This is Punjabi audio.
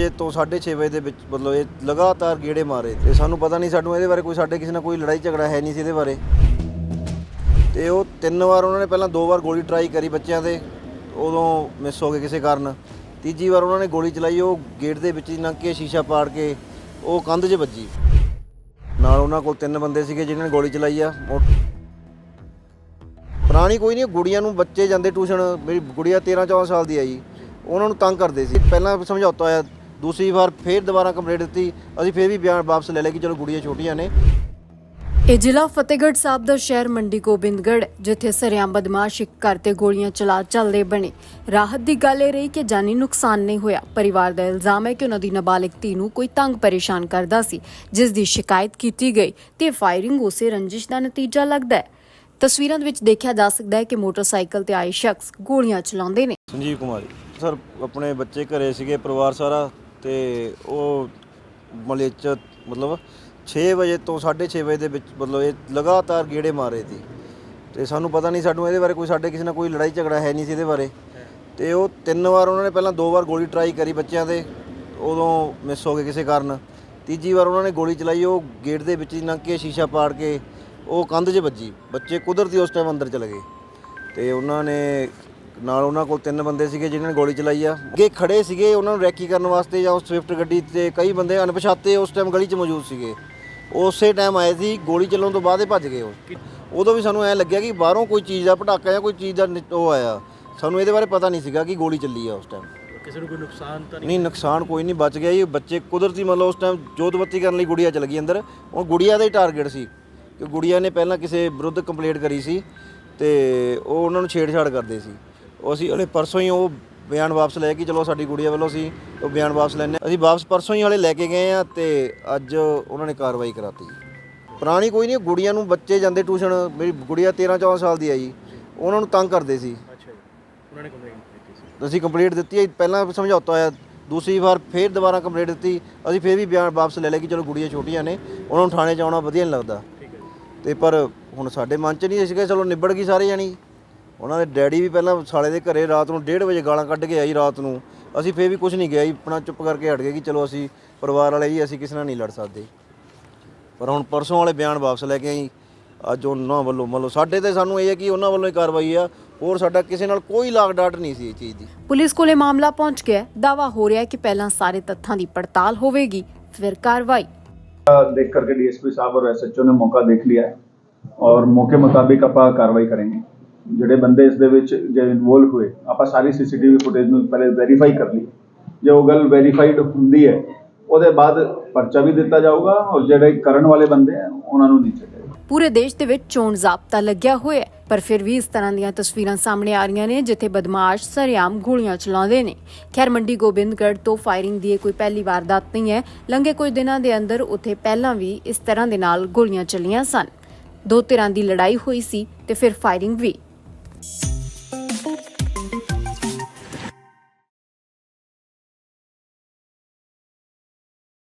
ਵਜੇ ਤੋਂ 6:30 ਵਜੇ ਦੇ ਵਿੱਚ ਮਤਲਬ ਇਹ ਲਗਾਤਾਰ ਗੇੜੇ ਮਾਰੇ ਤੇ ਸਾਨੂੰ ਪਤਾ ਨਹੀਂ ਸਾਨੂੰ ਇਹਦੇ ਬਾਰੇ ਕੋਈ ਸਾਡੇ ਕਿਸੇ ਨਾਲ ਕੋਈ ਲੜਾਈ ਝਗੜਾ ਹੈ ਨਹੀਂ ਸੀ ਇਹਦੇ ਬਾਰੇ। ਤੇ ਉਹ ਤਿੰਨ ਵਾਰ ਉਹਨਾਂ ਨੇ ਪਹਿਲਾਂ ਦੋ ਵਾਰ ਗੋਲੀ ਟਰਾਈ ਕਰੀ ਬੱਚਿਆਂ ਦੇ ਉਦੋਂ ਮਿਸ ਹੋ ਗਏ ਕਿਸੇ ਕਾਰਨ। ਤੀਜੀ ਵਾਰ ਉਹਨਾਂ ਨੇ ਗੋਲੀ ਚਲਾਈ, ਉਹ ਗੇਟ ਦੇ ਵਿੱਚ ਹੀ ਲੰਘ ਕੇ ਸ਼ੀਸ਼ਾ ਪਾੜ ਕੇ ਉਹ ਕੰਧ 'ਚ ਵੱਜੀ। ਨਾਲ ਉਹਨਾਂ ਕੋਲ ਤਿੰਨ ਬੰਦੇ ਸੀਗੇ ਜਿਨ੍ਹਾਂ ਨੇ ਗੋਲੀ ਚਲਾਈ ਆ। ਪੁਰਾਣੀ ਕੋਈ ਨਹੀਂ, ਗੁੜੀਆਂ ਨੂੰ ਬੱਚੇ ਜਾਂਦੇ ਟਿਊਸ਼ਨ ਮੇਰੀ ਗੁੜੀਆ 13 14 ਸਾਲ ਦੀ ਆ ਜੀ ਉਹਨਾਂ ਨੂੰ ਤੰਗ ਕਰਦੇ ਸੀ। ਪਹਿਲਾਂ ਸਮਝੌਤਾ ਹੋਇਆ ਦੂਸਰੀ ਵਾਰ ਫੇਰ ਦੁਬਾਰਾ ਕੰਪਲੇਂਟ ਦਿੱਤੀ ਅਸੀਂ ਫੇਰ ਵੀ ਬਿਆਨ ਵਾਪਸ ਲੈ ਲਿਆ ਕਿ ਚਲੋ ਗੁੜੀਆਂ ਛੋਟੀਆਂ ਨੇ। ਇਹ ਜ਼ਿਲ੍ਹਾ ਫਤਿਹਗੜ੍ਹ ਸਾਹਿਬ ਦਾ ਸ਼ਹਿਰ ਮੰਡੀ ਗੋਬਿੰਦਗੜ੍ਹ ਜਿੱਥੇ ਸਰਿਆਮ ਬਦਮਾਸ਼ ਇੱਕ ਘਰ ਤੇ ਗੋਲੀਆਂ ਚਲਾ ਚੱਲਦੇ ਬਣੇ। ਰਾਹਤ ਦੀ ਗੱਲ ਇਹ ਰਹੀ ਕਿ ਜਾਨੀ ਨੁਕਸਾਨ ਨਹੀਂ ਹੋਇਆ। ਪਰਿਵਾਰ ਦਾ ਇਲਜ਼ਾਮ ਹੈ ਕਿ ਉਹਨਾਂ ਦੀ ਨਾਬਾਲਿਗ ਧੀ ਨੂੰ ਕੋਈ ਤੰਗ ਪਰੇਸ਼ਾਨ ਕਰਦਾ ਸੀ ਜਿਸ ਦੀ ਸ਼ਿਕਾਇਤ ਕੀਤੀ ਗਈ ਤੇ ਫਾਇਰਿੰਗ ਉਸੇ ਰੰਜਿਸ਼ ਦਾ ਨਤੀਜਾ ਲੱਗਦਾ ਹੈ। ਤਸਵੀਰਾਂ ਦੇ ਵਿੱਚ ਦੇਖਿਆ ਜਾ ਸਕਦਾ ਹੈ ਕਿ ਮੋਟਰਸਾਈਕਲ ਤੇ ਆਏ ਸ਼ਖਸ ਗੋਲੀਆਂ ਚਲਾਉਂਦੇ ਨੇ। ਸੰਜੀਵ ਕੁਮਾਰੀ ਸਰ ਆਪਣੇ ਬੱਚੇ ਘਰੇ ਸੀਗੇ ਪਰਿਵਾਰ ਸਾਰਾ ਤੇ ਉਹ ਮਲੇ ਚ ਮਤਲਬ 6 ਵਜੇ ਤੋਂ 6:30 ਵਜੇ ਦੇ ਵਿੱਚ ਮਤਲਬ ਇਹ ਲਗਾਤਾਰ ਗੇੜੇ ਮਾਰੇ ਸੀ। ਤੇ ਸਾਨੂੰ ਪਤਾ ਨਹੀਂ ਸਾਨੂੰ ਇਹਦੇ ਬਾਰੇ ਕੋਈ ਸਾਡੇ ਕਿਸੇ ਨਾਲ ਕੋਈ ਲੜਾਈ ਝਗੜਾ ਹੈ ਨਹੀਂ ਸੀ ਇਹਦੇ ਬਾਰੇ। ਤੇ ਉਹ ਤਿੰਨ ਵਾਰ ਉਹਨਾਂ ਨੇ ਪਹਿਲਾਂ ਦੋ ਵਾਰ ਗੋਲੀ ਟਰਾਈ ਕਰੀ ਬੱਚਿਆਂ ਦੇ ਉਦੋਂ ਮਿਸ ਹੋ ਗਏ ਕਿਸੇ ਕਾਰਨ। ਤੀਜੀ ਵਾਰ ਉਹਨਾਂ ਨੇ ਗੋਲੀ ਚਲਾਈ, ਉਹ ਗੇਟ ਦੇ ਵਿੱਚ ਹੀ ਲੰਘ ਕੇ ਸ਼ੀਸ਼ਾ ਪਾੜ ਕੇ ਉਹ ਕੰਧ 'ਚ ਵੱਜੀ। ਬੱਚੇ ਕੁਦਰਤੀ ਉਸ ਟਾਈਮ ਅੰਦਰ ਚਲੇ ਗਏ। ਤੇ ਉਹਨਾਂ ਨੇ ਨਾਲ ਉਹਨਾਂ ਕੋਲ ਤਿੰਨ ਬੰਦੇ ਸੀਗੇ ਜਿਨ੍ਹਾਂ ਨੇ ਗੋਲੀ ਚਲਾਈ ਆ। ਅੱਗੇ ਖੜੇ ਸੀਗੇ ਉਹਨਾਂ ਨੂੰ ਰੈਕੀ ਕਰਨ ਵਾਸਤੇ ਜਾਂ ਉਸ ਸਵਿਫਟ ਗੱਡੀ ਤੇ ਕਈ ਬੰਦੇ ਅਣਪਛਾਤੇ ਉਸ ਟਾਈਮ ਗਲੀ 'ਚ ਮੌਜੂਦ ਸੀਗੇ। ਉਸੇ ਟਾਈਮ ਆਏ ਸੀ ਗੋਲੀ ਚੱਲਣ ਤੋਂ ਬਾਅਦ ਹੀ ਭੱਜ ਗਏ ਉਹ। ਉਦੋਂ ਵੀ ਸਾਨੂੰ ਐ ਲੱਗਿਆ ਕਿ ਬਾਹਰੋਂ ਕੋਈ ਚੀਜ਼ ਦਾ ਪਟਾਕਾ ਜਾਂ ਕੋਈ ਚੀਜ਼ ਦਾ ਨਿ- ਉਹ ਆਇਆ। ਸਾਨੂੰ ਇਹਦੇ ਬਾਰੇ ਪਤਾ ਨਹੀਂ ਸੀਗਾ ਕਿ ਗੋਲੀ ਚੱਲੀ ਆ ਉਸ ਟਾਈਮ ਕਿਸੇ ਨੂੰ ਕੋਈ ਨੁਕਸਾਨ ਤਾਂ ਨਹੀਂ ਨਹੀਂ ਨੁਕਸਾਨ ਕੋਈ ਨਹੀਂ ਬਚ ਗਿਆ ਜੀ। ਬੱਚੇ ਕੁਦਰਤੀ ਮਤਲਬ ਉਸ ਟਾਈਮ ਜੋਤ ਬੱਤੀ ਕਰਨ ਲਈ ਗੁੜੀਆ ਚਲ ਗਈ ਅੰਦਰ। ਉਹ ਗੁੜੀਆ ਦਾ ਹੀ ਟਾਰਗੇਟ ਸੀ ਕਿ ਗੁੜੀਆ ਨੇ ਪਹਿਲਾਂ ਕਿਸੇ ਵਿਰੁੱਧ ਕੰਪਲੇਂਟ ਕਰੀ ਸੀ ਤੇ ਉਹ ਉਹਨਾਂ ਨੂੰ ਛੇੜਛਾੜ ਕਰਦੇ ਸੀ। ਉਹ ਅਸੀਂ ਹਲੇ ਪਰਸੋਂ ਹੀ ਉਹ ਬਿਆਨ ਵਾਪਸ ਲੈ ਕੇ ਚਲੋ ਸਾਡੀ ਗੁੜੀਆ ਵੱਲੋਂ ਸੀ ਉਹ ਬਿਆਨ ਵਾਪਸ ਲੈਣੇ ਅਸੀਂ ਵਾਪਸ ਪਰਸੋਂ ਹੀ ਹਲੇ ਲੈ ਕੇ ਗਏ ਆ ਤੇ ਅੱਜ ਉਹਨਾਂ ਨੇ ਕਾਰਵਾਈ ਕਰਾਤੀ। ਪੁਰਾਣੀ ਕੋਈ ਨਹੀਂ ਗੁੜੀਆਂ ਨੂੰ ਬੱਚੇ ਜਾਂਦੇ ਟਿਊਸ਼ਨ ਮੇਰੀ ਗੁੜੀਆ 13 14 ਸਾਲ ਦੀ ਆ ਜੀ ਉਹਨਾਂ ਨੂੰ ਤੰਗ ਕਰਦੇ ਸੀ। ਅੱਛਾ ਜੀ। ਉਹਨਾਂ ਨੇ ਕੰਪਲੇਂਟ ਕੀਤੀ ਸੀ। ਅਸੀਂ ਕੰਪਲੀਟ ਦਿੱਤੀ ਹੈ ਪਹਿਲਾਂ ਸਮਝੌਤਾ ਹੋਇਆ ਦੂਸਰੀ ਵਾਰ ਫੇਰ ਦੁਬਾਰਾ ਕੰਪਲੀਟ ਦਿੱਤੀ। ਅਸੀਂ ਫੇਰ ਵੀ ਬਿਆਨ ਵਾਪਸ ਲੈ ਲਿਆ ਕਿ ਚਲੋ ਗੁੜੀਆਂ ਛੋਟੀਆਂ ਨੇ ਉਹਨਾਂ ਨੂੰ ਥਾਣੇ 'ਚ ਆਉਣਾ ਵਧੀਆ ਨਹੀਂ ਲੱਗਦਾ। ਠੀਕ ਹੈ ਜੀ। ਤੇ ਪਰ ਹੁਣ ਸਾਡੇ ਮਨ 'ਚ ਨਹੀਂ ਸੀਗਾ ਚਲੋ ਨਿਬੜ ਗਈ ਸਾਰੇ ਜਾਣੀ। ਉਹਨਾਂ ਦੇ ਡੈਡੀ ਵੀ ਪਹਿਲਾਂ ਸਾਲੇ ਦੇ ਘਰੇ ਰਾਤ ਨੂੰ 1:30 ਵਜੇ ਗਾਲਾਂ ਕੱਢ ਕੇ ਆਈ ਰਾਤ ਨੂੰ ਅਸੀਂ ਫੇਰ ਵੀ ਕੁਝ ਨਹੀਂ ਗਿਆ ਜੀ ਆਪਣਾ ਚੁੱਪ ਕਰਕੇ ਹਟ ਗਏ ਕਿ ਚਲੋ ਅਸੀਂ ਪਰਿਵਾਰ ਵਾਲੇ ਜੀ ਅਸੀਂ ਕਿਸੇ ਨਾਲ ਨਹੀਂ ਲੜ ਸਕਦੇ ਪਰ ਹੁਣ ਪਰਸੋਂ ਵਾਲੇ ਬਿਆਨ ਵਾਪਸ ਲੈ ਕੇ ਆਈ ਅੱਜ ਉਹਨਾਂ ਵੱਲੋਂ ਮਤਲਬ ਸਾਡੇ ਤੇ ਸਾਨੂੰ ਇਹ ਹੈ ਕਿ ਉਹਨਾਂ ਵੱਲੋਂ ਹੀ ਕਾਰਵਾਈ ਆ ਹੋਰ ਸਾਡਾ ਕਿਸੇ ਨਾਲ ਕੋਈ ਲਾਗ ਡਾਟ ਨਹੀਂ ਸੀ ਇਹ ਚੀਜ਼ ਦੀ ਪੁਲਿਸ ਕੋਲੇ ਮਾਮਲਾ ਪਹੁੰਚ ਗਿਆ ਦਾਵਾ ਹੋ ਰਿਹਾ ਹੈ ਕਿ ਪਹਿਲਾਂ ਸਾਰੇ ਤੱਥਾਂ ਦੀ ਪੜਤਾਲ ਹੋਵੇਗੀ ਫਿਰ ਕਾਰਵਾਈ देख करके डीएसपी साहब और एसएचओ ਨੇ ਮੌਕਾ ਦੇਖ ਲਿਆ ਹੈ ਔਰ ਮੌਕੇ ਮੁਤਾਬਿਕ ਆਪਾਂ ਕਾਰਵਾਈ ਕਰਾਂਗੇ ਜਿਹੜੇ ਬੰਦੇ ਇਸ ਦੇ ਵਿੱਚ ਜੇ ਇਨਵੋਲਵ ਹੋਏ, ਆਪਾਂ ਸਾਰੀ ਸੀਸੀਟੀਵੀ ਫੁਟੇਜ ਨੂੰ ਪਹਿਲੇ ਵੈਰੀਫਾਈ ਕਰ ਲਈ। ਜੇ ਉਹ ਗੱਲ ਵੈਰੀਫਾਈਡ ਹੁੰਦੀ ਹੈ, ਉਹਦੇ ਬਾਅਦ ਪਰਚਾ ਵੀ ਦਿੱਤਾ ਜਾਊਗਾ ਔਰ ਜਿਹੜੇ ਕਰਨ ਵਾਲੇ ਬੰਦੇ ਆ, ਉਹਨਾਂ ਨੂੰ ਨਹੀਂ ਛੱਡਿਆ ਪੂਰੇ ਦੇਸ਼ ਦੇ ਵਿੱਚ ਚੋਣ ਜ਼ਾਬਤਾ ਲੱਗਿਆ ਹੋਇਆ ਹੈ, ਪਰ ਫਿਰ ਵੀ ਇਸ ਤਰ੍ਹਾਂ ਦੀਆਂ ਤਸਵੀਰਾਂ ਸਾਹਮਣੇ ਆ ਰਹੀਆਂ ਨੇ, ਜਿੱਥੇ ਬਦਮਾਸ਼ ਸਰੇਆਮ ਗੋਲੀਆਂ ਚਲਾਉਂਦੇ ਨੇ। ਖੈਰ, ਮੰਡੀ ਗੋਬਿੰਦਗੜ੍ਹ ਤੋਂ ਫਾਇਰਿੰਗ ਦੀ ਕੋਈ ਪਹਿਲੀ ਵਾਰਦਾਤ ਨਹੀਂ ਹੈ। ਲੰਘੇ ਕੁਝ ਦਿਨਾਂ ਦੇ ਅੰਦਰ ਉੱਥੇ ਪਹਿਲਾਂ ਵੀ ਇਸ ਤਰ੍ਹਾਂ ਦੇ ਨਾਲ ਗੋਲੀਆਂ ਚੱਲੀਆਂ ਸਨ। ਦੋ ਧਿਰਾਂ ਦੀ ਲੜਾਈ ਹੋਈ ਸੀ ਤੇ ਫਿਰ ਫਾਇਰਿੰਗ ਵੀ। Bye.